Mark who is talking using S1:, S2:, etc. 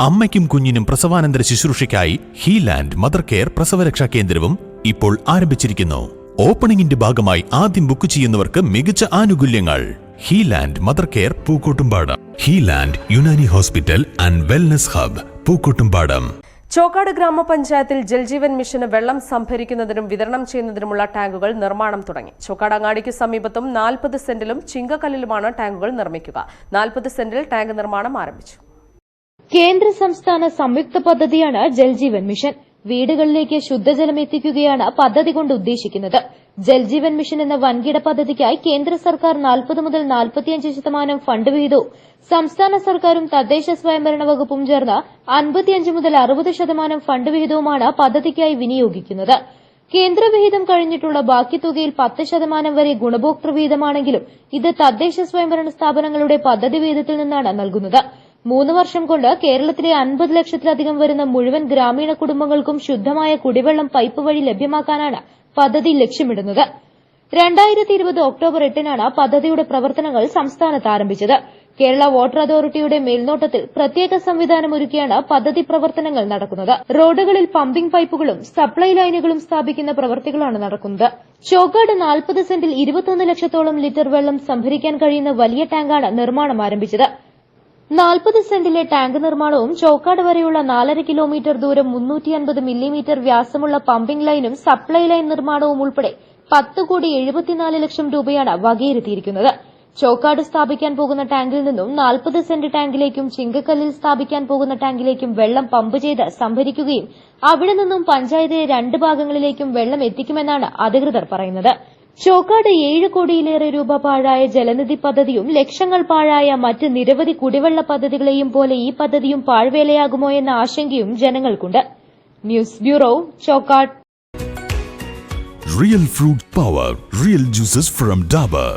S1: അമ്മയ്ക്കും കുഞ്ഞിനും പ്രസവാനന്തര ശുശ്രൂഷയ്ക്കായി ഹീലാൻഡ് mother care പ്രസവരക്ഷാ കേന്ദ്രവും ഇപ്പോൾ ആരംഭിച്ചിരിക്കുന്നു. ഓപ്പണിംഗിന്റെ ഭാഗമായി ആദ്യം ബുക്ക് ചെയ്യുന്നവർക്ക് മികച്ച ആനുകൂല്യങ്ങൾ. Healand mother care Pookkottumpadam. Healand Unani hospital and wellness hub Pookkottumpadam.
S2: Chokkad ഗ്രാമപഞ്ചായത്തിൽ ജൽജീവൻ മിഷന് വെള്ളം സംഭരിക്കുന്നതിനും വിതരണം ചെയ്യുന്നതിനുമുള്ള ടാങ്കുകൾ നിർമ്മാണം തുടങ്ങി. ചോക്കാട് അങ്ങാടിക്ക് സമീപത്തും നാൽപ്പത് സെന്റിലും ചിങ്കക്കല്ലിലുമാണ് ടാങ്കുകൾ നിർമ്മിക്കുക. നാൽപ്പത് സെന്റിൽ ടാങ്ക് നിർമ്മാണം ആരംഭിച്ചു.
S3: കേന്ദ്ര സംസ്ഥാന സംയുക്ത പദ്ധതിയാണ് ജൽജീവൻ മിഷൻ. വീടുകളിലേക്ക് ശുദ്ധജലം എത്തിക്കുകയാണ് പദ്ധതി കൊണ്ട് ഉദ്ദേശിക്കുന്നത്. ജൽജീവൻ മിഷൻ എന്ന വൻകിട പദ്ധതിക്കായി കേന്ദ്ര സർക്കാർ നാൽപ്പത് മുതൽ നാൽപ്പത്തിയഞ്ച് ശതമാനം ഫണ്ട് വീതവും സംസ്ഥാന സർക്കാരും തദ്ദേശ സ്വയംഭരണ വകുപ്പും ചേർന്ന് അൻപത്തിയഞ്ച് മുതൽ അറുപത് ശതമാനം ഫണ്ട് വിഹിതവുമാണ് പദ്ധതിക്കായി വിനിയോഗിക്കുന്നത്. കേന്ദ്രവിഹിതം കഴിഞ്ഞിട്ടുള്ള ബാക്കി തുകയിൽ പത്ത് ശതമാനം വരെ ഗുണഭോക്തൃ വിഹിതമാണെങ്കിലും ഇത് തദ്ദേശ സ്വയംഭരണ സ്ഥാപനങ്ങളുടെ പദ്ധതി വിഹിതത്തിൽ നിന്നാണ് നൽകുന്നത്. മൂന്ന് വർഷം കൊണ്ട് കേരളത്തിലെ അൻപത് ലക്ഷത്തിലധികം വരുന്ന മുഴുവൻ ഗ്രാമീണ കുടുംബങ്ങൾക്കും ശുദ്ധമായ കുടിവെള്ളം പൈപ്പ് വഴി ലഭ്യമാക്കാനാണ് പദ്ധതി ലക്ഷ്യമിടുന്നത്. രണ്ടായിരത്തി ഇരുപത് ഒക്ടോബർ എട്ടിനാണ് പദ്ധതിയുടെ പ്രവർത്തനങ്ങൾ സംസ്ഥാനത്ത് ആരംഭിച്ചത്. കേരള വാട്ടർ അതോറിറ്റിയുടെ മേൽനോട്ടത്തിൽ പ്രത്യേക സംവിധാനം ഒരുക്കിയാണ് പദ്ധതി പ്രവർത്തനങ്ങൾ നടക്കുന്നത്. റോഡുകളിൽ പമ്പിംഗ് പൈപ്പുകളും സപ്ലൈ ലൈനുകളും സ്ഥാപിക്കുന്ന പ്രവൃത്തികളാണ് നടക്കുന്നത്. ചോക്കാട് നാൽപ്പത് സെന്റിൽ ഇരുപത്തൊന്ന് ലക്ഷത്തോളം ലിറ്റർ വെള്ളം സംഭരിക്കാൻ കഴിയുന്ന വലിയ ടാങ്കാണ് നിർമ്മാണം ആരംഭിച്ചത്. നാൽപ്പത് സെന്റിലെ ടാങ്ക് നിർമ്മാണവും ചോക്കാട് വരെയുള്ള നാലര കിലോമീറ്റർ ദൂരം മുന്നൂറ്റി അൻപത് മില്ലിമീറ്റർ വ്യാസമുള്ള പമ്പിംഗ് ലൈനും സപ്ലൈ ലൈൻ നിർമ്മാണവും ഉൾപ്പെടെ പത്ത് കോടി എഴുപത്തിനാല് ലക്ഷം രൂപയാണ് വകയിരുത്തിയിരിക്കുന്നത്. ചോക്കാട് സ്ഥാപിക്കാൻ പോകുന്ന ടാങ്കിൽ നിന്നും നാൽപ്പത് സെന്റ് ടാങ്കിലേക്കും ചിങ്കക്കല്ലിൽ സ്ഥാപിക്കാൻ പോകുന്ന ടാങ്കിലേക്കും വെള്ളം പമ്പ് ചെയ്ത് സംഭരിക്കുകയും അവിടെ നിന്നും പഞ്ചായത്തിലെ രണ്ട് ഭാഗങ്ങളിലേക്കും വെള്ളം എത്തിക്കുമെന്നാണ് അധികൃതർ പറയുന്നത്. ചോക്കാട് ഏഴ് കോടിയിലേറെ രൂപ പാഴായ ജലനിധി പദ്ധതിയും ലക്ഷങ്ങൾ പാഴായ മറ്റ് നിരവധി കുടിവെള്ള പദ്ധതികളെയും പോലെ ഈ പദ്ധതിയും പാഴ്വേലയാകുമോ എന്ന ആശങ്കയും ജനങ്ങൾക്കുണ്ട്. News bureau Chokkad
S1: real fruit power real juices from Dabur